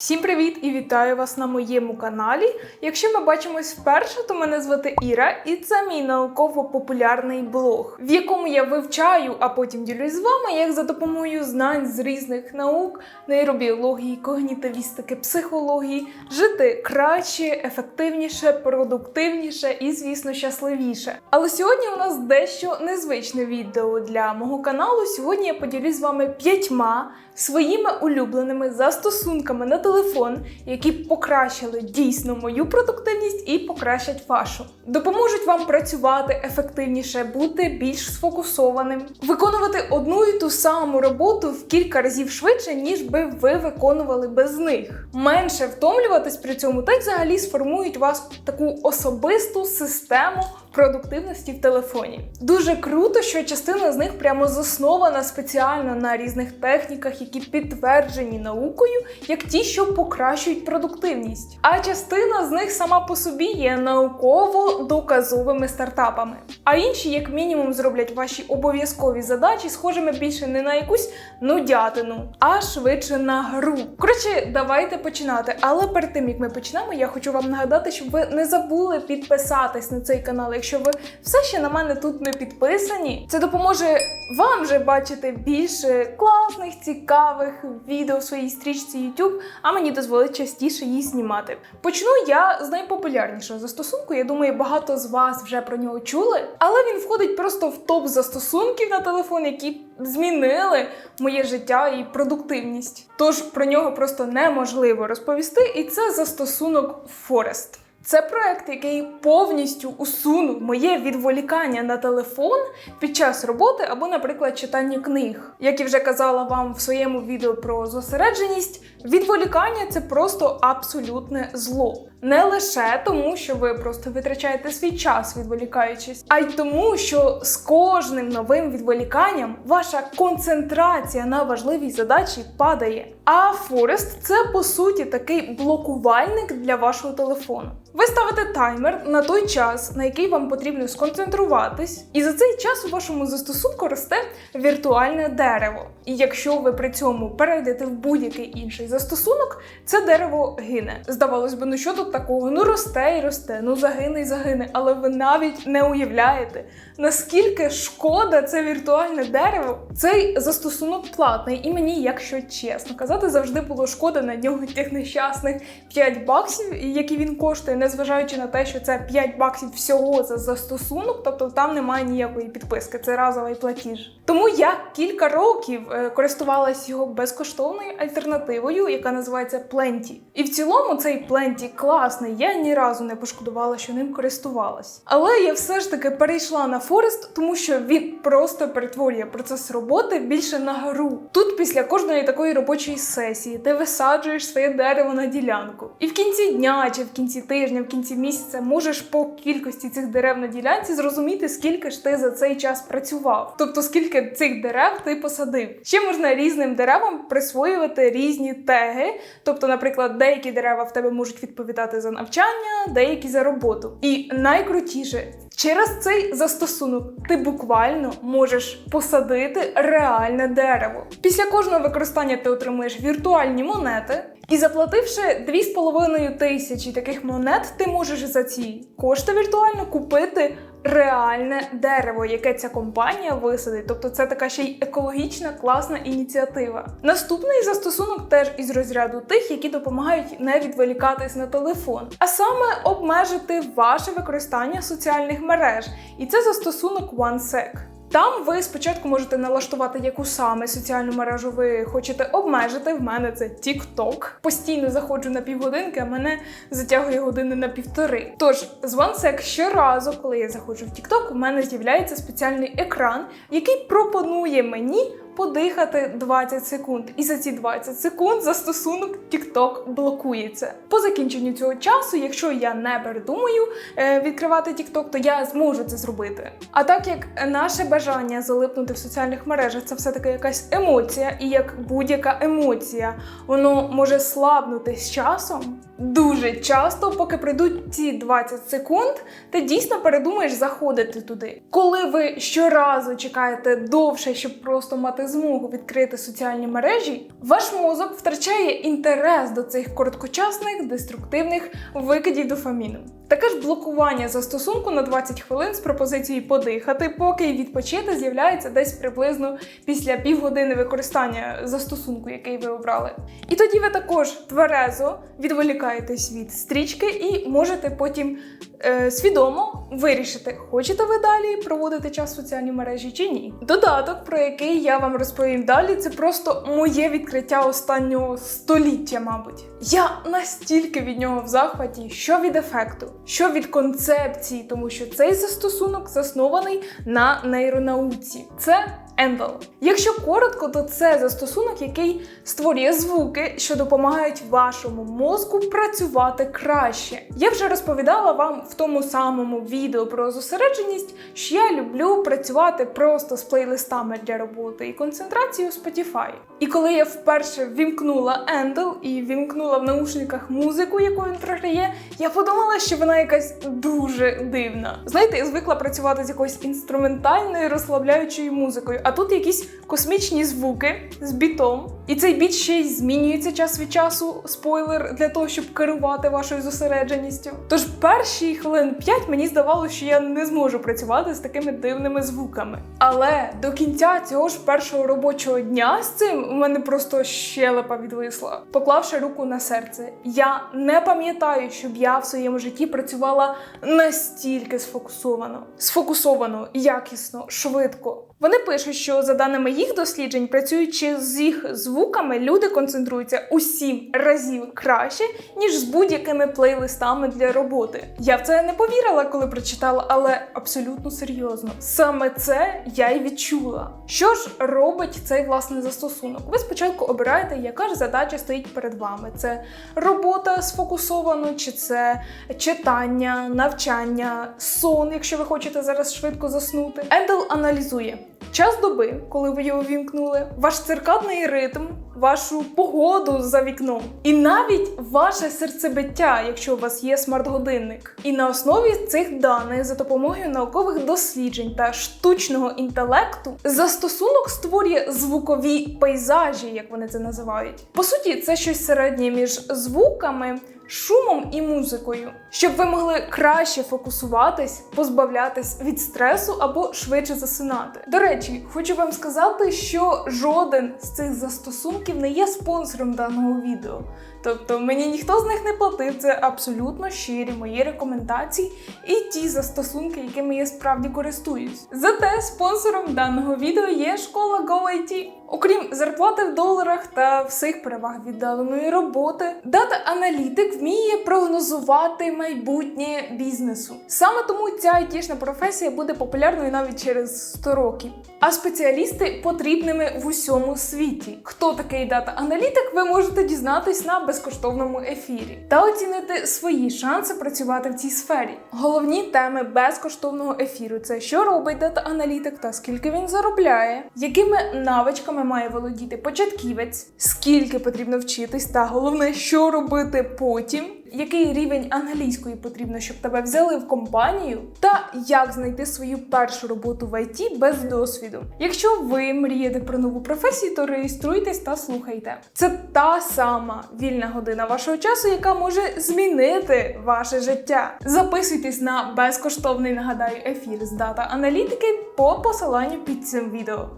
Всім привіт і вітаю вас на моєму каналі. Якщо ми бачимось вперше, то мене звати Іра, і це мій науково-популярний блог, в якому я вивчаю, а потім ділюсь з вами, як за допомогою знань з різних наук, нейробіології, когнітивістики, психології, жити краще, ефективніше, продуктивніше і, звісно, щасливіше. Але сьогодні у нас дещо незвичне відео для мого каналу. Сьогодні я поділюсь з вами п'ятьма своїми улюбленими застосунками на телефон, які покращили дійсно мою продуктивність і покращать вашу. Допоможуть вам працювати ефективніше, бути більш сфокусованим, виконувати одну і ту саму роботу в кілька разів швидше, ніж би ви виконували без них. Менше втомлюватись при цьому та й взагалі сформують вас таку особисту систему продуктивності в телефоні. Дуже круто, що частина з них прямо заснована спеціально на різних техніках, які підтверджені наукою, як ті, що покращують продуктивність. А частина з них сама по собі є науково доказовими стартапами. А інші, як мінімум, зроблять ваші обов'язкові задачі схожими більше не на якусь нудятину, а швидше на гру. Коротше, давайте починати. Але перед тим як ми почнемо, я хочу вам нагадати, щоб ви не забули підписатись на цей канал. Якщо ви все ще на мене тут не підписані, це допоможе вам вже бачити більше класних, цікавих відео в своїй стрічці YouTube, а мені дозволить частіше її знімати. Почну я з найпопулярнішого застосунку. Я думаю, багато з вас вже про нього чули, але він входить просто в топ застосунків на телефон, які змінили моє життя і продуктивність. Тож про нього просто неможливо розповісти, і це застосунок Forest. Це проект, який повністю усунув моє відволікання на телефон під час роботи або, наприклад, читання книг. Як і вже казала вам в своєму відео про зосередженість, відволікання це просто абсолютне зло. Не лише тому, що ви просто витрачаєте свій час, відволікаючись, а й тому, що з кожним новим відволіканням ваша концентрація на важливій задачі падає. А Forest – це по суті такий блокувальник для вашого телефону. Ви ставите таймер на той час, на який вам потрібно сконцентруватись, і за цей час у вашому застосунку росте віртуальне дерево. І якщо ви при цьому перейдете в будь-який інший застосунок, це дерево гине. Здавалось би, ну що тут такого? Ну росте і росте, ну загине і загине, але ви навіть не уявляєте, наскільки шкода це віртуальне дерево. Цей застосунок платний, і мені, якщо чесно казати, завжди було шкода на нього тих нещасних 5 баксів, які він коштує, незважаючи на те, що це 5 баксів всього за застосунок, тобто там немає ніякої підписки, це разовий платіж. Тому я кілька років е, користувалась його безкоштовною альтернативою, яка називається Plenty. І в цілому цей Plenty класний. Я ні разу не пошкодувала, що ним користувалась. Але я все ж таки перейшла на Forest, тому що він просто перетворює процес роботи більше на гру. Тут після кожної такої робочої сесії ти висаджуєш своє дерево на ділянку. І в кінці дня чи в кінці тижня, в кінці місяця можеш по кількості цих дерев на ділянці зрозуміти, скільки ж ти за цей час працював. Тобто скільки цих дерев ти посадив. Ще можна різним деревам присвоювати різні теги. Тобто, наприклад, деякі дерева в тебе можуть відповідати за навчання, деякі за роботу. І найкрутіше. Через цей застосунок ти буквально можеш посадити реальне дерево. Після кожного використання ти отримуєш віртуальні монети, і заплативши 2,5 тисячі таких монет, ти можеш за ці кошти віртуально купити реальне дерево, яке ця компанія висадить. Тобто це така ще й екологічна класна ініціатива. Наступний застосунок теж із розряду тих, які допомагають не відволікатись на телефон, а саме обмежити ваше використання соціальних мереж. І це застосунок OneSec. Там ви спочатку можете налаштувати, яку саме соціальну мережу ви хочете обмежити. В мене це TikTok. Постійно заходжу на півгодинки, а мене затягує години на півтори. Тож з OneSec щоразу, коли я заходжу в TikTok, у мене з'являється спеціальний екран, який пропонує мені подихати 20 секунд. І за ці 20 секунд застосунок TikTok блокується. По закінченню цього часу, якщо я не передумаю е, відкривати TikTok, то я зможу це зробити. А так як наше бажання залипнути в соціальних мережах це все-таки якась емоція, і як будь-яка емоція, воно може слабнути з часом. Дуже часто, поки пройдуть ці 20 секунд, ти дійсно передумаєш заходити туди. Коли ви щоразу чекаєте довше, щоб просто мати змогу відкрити соціальні мережі, ваш мозок втрачає інтерес до цих короткочасних деструктивних викидів дофаміну. Таке ж блокування застосунку на 20 хвилин з пропозицією подихати, поки й відпочити з'являється десь приблизно після півгодини використання застосунку, який ви обрали. І тоді ви також тверезо відволікаєтесь від стрічки і можете потім е, свідомо вирішити, хочете ви далі проводити час в соціальній мережі чи ні. Додаток, про який я вам розповім далі, це просто моє відкриття останнього століття, мабуть. Я настільки від нього в захваті, що від ефекту, що від концепції, тому що цей застосунок заснований на нейронауці. Це Endel. Якщо коротко, то це застосунок, який створює звуки, що допомагають вашому мозку працювати краще. Я вже розповідала вам в тому самому відео про зосередженість, що я люблю працювати просто з плейлистами для роботи і концентрації у Spotify. І коли я вперше вімкнула Endel і вімкнула в наушниках музику, яку він програє, я подумала, що вона якась дуже дивна. Знаєте, я звикла працювати з якоюсь інструментальною розслабляючою музикою. А тут якісь космічні звуки з бітом. І цей біт ще й змінюється час від часу, спойлер, для того, щоб керувати вашою зосередженістю. Тож перші хвилин 5 мені здавалося, що я не зможу працювати з такими дивними звуками. Але до кінця цього ж першого робочого дня з цим у мене просто щелепа відвисла. Поклавши руку на серце, я не пам'ятаю, щоб я в своєму житті працювала настільки сфокусовано, сфокусовано, якісно, швидко. Вони пишуть, що за даними їх досліджень, працюючи з їх звуками, люди концентруються у сім разів краще, ніж з будь-якими плейлистами для роботи. Я в це не повірила, коли прочитала, але абсолютно серйозно. Саме це я й відчула. Що ж робить цей власний застосунок? Ви спочатку обираєте, яка ж задача стоїть перед вами: це робота сфокусовано, чи це читання, навчання, сон, якщо ви хочете зараз швидко заснути. Ендел аналізує. Час доби, коли ви його вімкнули, ваш циркадний ритм, вашу погоду за вікном, і навіть ваше серцебиття, якщо у вас є смарт-годинник. І на основі цих даних за допомогою наукових досліджень та штучного інтелекту застосунок створює звукові пейзажі, як вони це називають. По суті, це щось середнє між звуками шумом і музикою, щоб ви могли краще фокусуватись, позбавлятись від стресу або швидше засинати. До речі, хочу вам сказати, що жоден з цих застосунків не є спонсором даного відео. Тобто мені ніхто з них не платив, це абсолютно щирі мої рекомендації і ті застосунки, якими я справді користуюсь. Зате спонсором даного відео є школа GoIT. Окрім зарплати в доларах та всіх переваг віддаленої роботи, дата-аналітик вміє прогнозувати майбутнє бізнесу. Саме тому ця айтішна професія буде популярною навіть через 100 років. А спеціалісти потрібними в усьому світі. Хто такий дата-аналітик, ви можете дізнатись на безкоштовному ефірі та оцінити свої шанси працювати в цій сфері. Головні теми безкоштовного ефіру це що робить дата-аналітик та скільки він заробляє, якими навичками має володіти початківець, скільки потрібно вчитись, та головне, що робити потім. Який рівень англійської потрібно, щоб тебе взяли в компанію, та як знайти свою першу роботу в ІТ без досвіду. Якщо ви мрієте про нову професію, то реєструйтесь та слухайте. Це та сама вільна година вашого часу, яка може змінити ваше життя. Записуйтесь на безкоштовний нагадаю ефір з дата аналітики по посиланню під цим відео.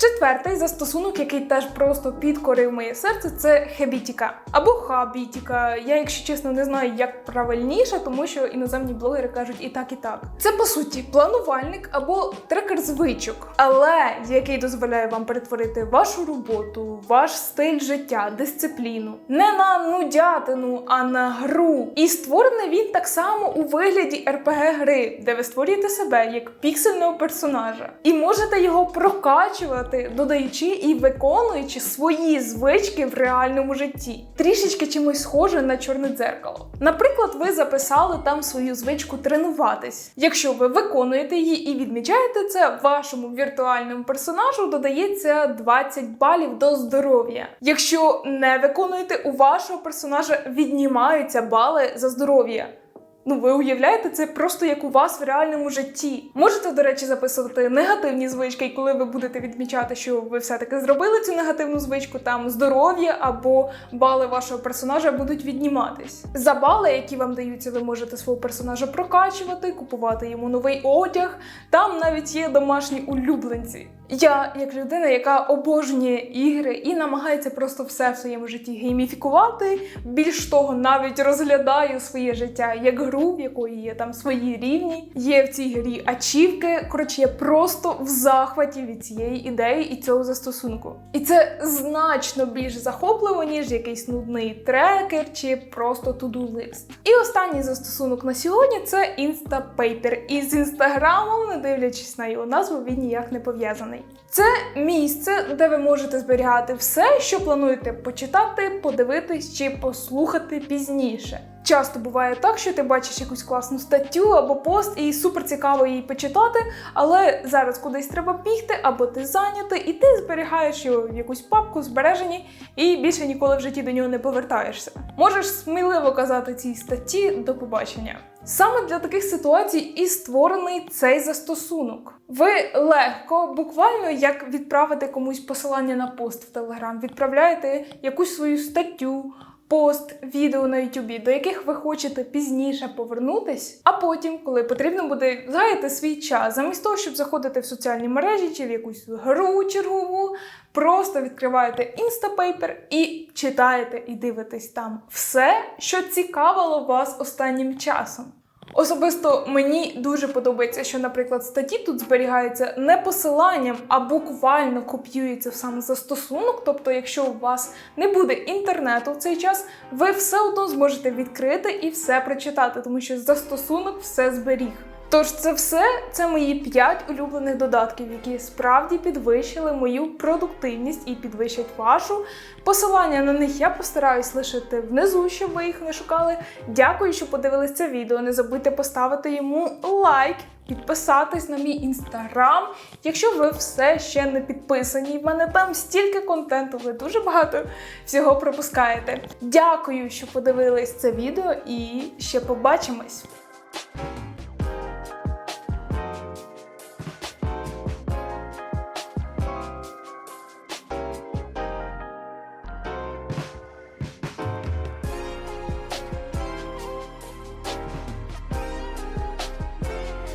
Четвертий застосунок, який теж просто підкорив моє серце, це Хебітіка або Хабітіка. Я, якщо чесно, не знаю, як правильніше, тому що іноземні блогери кажуть і так, і так. Це по суті планувальник або трекер звичок, але який дозволяє вам перетворити вашу роботу, ваш стиль життя, дисципліну не на нудятину, а на гру. І створений він так само у вигляді rpg гри, де ви створюєте себе як піксельного персонажа, і можете його прокачувати додаючи і виконуючи свої звички в реальному житті. Трішечки чимось схоже на чорне дзеркало. Наприклад, ви записали там свою звичку тренуватись. Якщо ви виконуєте її і відмічаєте це, вашому віртуальному персонажу додається 20 балів до здоров'я. Якщо не виконуєте, у вашого персонажа віднімаються бали за здоров'я. Ну, ви уявляєте, це просто як у вас в реальному житті. Можете, до речі, записувати негативні звички, і коли ви будете відмічати, що ви все-таки зробили цю негативну звичку, там здоров'я або бали вашого персонажа будуть відніматись. За бали, які вам даються, ви можете свого персонажа прокачувати, купувати йому новий одяг. Там навіть є домашні улюбленці. Я, як людина, яка обожнює ігри і намагається просто все в своєму житті гейміфікувати, більш того, навіть розглядаю своє життя як гру, в якої є там свої рівні. Є в цій грі ачівки. Коротше, я просто в захваті від цієї ідеї і цього застосунку. І це значно більш захопливо, ніж якийсь нудний трекер чи просто туду лист. І останній застосунок на сьогодні це Instapaper. І з інстаграмом, не дивлячись на його назву, він ніяк не пов'язаний. Це місце, де ви можете зберігати все, що плануєте почитати, подивитись чи послухати пізніше. Часто буває так, що ти бачиш якусь класну статтю або пост, і супер цікаво її почитати, але зараз кудись треба бігти, або ти зайнятий, і ти зберігаєш його в якусь папку збережені, і більше ніколи в житті до нього не повертаєшся. Можеш сміливо казати цій статті до побачення. Саме для таких ситуацій і створений цей застосунок. Ви легко, буквально як відправити комусь посилання на пост в Телеграм, відправляєте якусь свою статтю. Пост, відео на Ютубі, до яких ви хочете пізніше повернутись, а потім, коли потрібно буде згаяти свій час, замість того, щоб заходити в соціальні мережі чи в якусь гру чергову, просто відкриваєте інстапейпер і читаєте і дивитесь там все, що цікавило вас останнім часом. Особисто мені дуже подобається, що, наприклад, статті тут зберігаються не посиланням, а буквально копіюється в сам застосунок. Тобто, якщо у вас не буде інтернету в цей час, ви все одно зможете відкрити і все прочитати, тому що застосунок все зберіг. Тож це все це мої 5 улюблених додатків, які справді підвищили мою продуктивність і підвищать вашу. Посилання на них я постараюсь лишити внизу, щоб ви їх не шукали. Дякую, що подивились це відео. Не забудьте поставити йому лайк, підписатись на мій інстаграм. Якщо ви все ще не підписані, в мене там стільки контенту, ви дуже багато всього пропускаєте. Дякую, що подивились це відео, і ще побачимось!